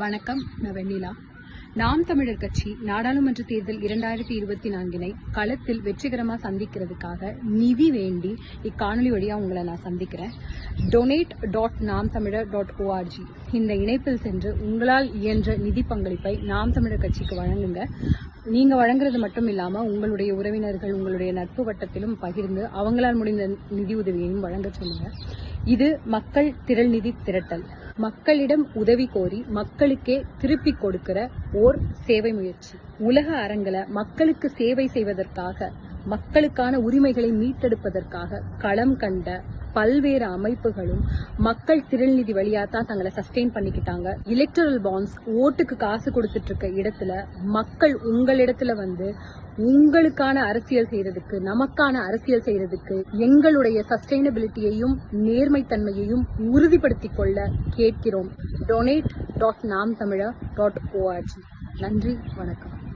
வணக்கம் நான் வெண்ணிலா. நாம் தமிழர் கட்சி நாடாளுமன்ற தேர்தல் இரண்டாயிரத்தி இருபத்தி நான்கினை களத்தில் வெற்றிகரமாக சந்திக்கிறதுக்காக நிதி வேண்டி இக்காணொலி வழியாக உங்களை நான் சந்திக்கிறேன். டொனேட் டாட் நாம் தமிழர் டாட் ஓஆர்ஜி இந்த இணைப்பில் சென்று உங்களால் இயன்ற நிதி பங்களிப்பை நாம் தமிழர் கட்சிக்கு வழங்குங்க. நீங்கள் வழங்குறது மட்டும் இல்லாமல் உங்களுடைய உறவினர்கள் உங்களுடைய நட்பு வட்டத்திலும் பகிர்ந்து அவங்களால் முடிந்த நிதி உதவியையும் வழங்க சொல்லுங்கள் இது மக்கள் திரள் நிதி திரட்டல். மக்களிடம் உதவி கோரி மக்களுக்கே திருப்பி கொடுக்கிற ஓர் சேவை முயற்சி. உலக அரங்கில மக்களுக்கு சேவை செய்வதற்காக மக்களுக்கான உரிமைகளை மீட்டெடுப்பதற்காக களம் கண்ட பல்வேறு அமைப்புகளும் மக்கள் திரள்நிதி வழியா தான் தங்களை சஸ்டெயின் பண்ணிக்கிட்டாங்க. எலக்டரல் பாண்ட்ஸ் ஓட்டுக்கு காசு கொடுத்துட்டு இருக்க இடத்துல மக்கள் உங்களிடத்துல வந்து உங்களுக்கான அரசியல் செய்யறதுக்கு நமக்கான அரசியல் செய்யறதுக்கு எங்களுடைய சஸ்டைனபிலிட்டியையும் நேர்மைத்தன்மையையும் உறுதிப்படுத்திக் கொள்ள கேட்கிறோம். டொனேட் டாட் நாம் தமிழர் டாட் ஓஆர்ஜி நன்றி வணக்கம்.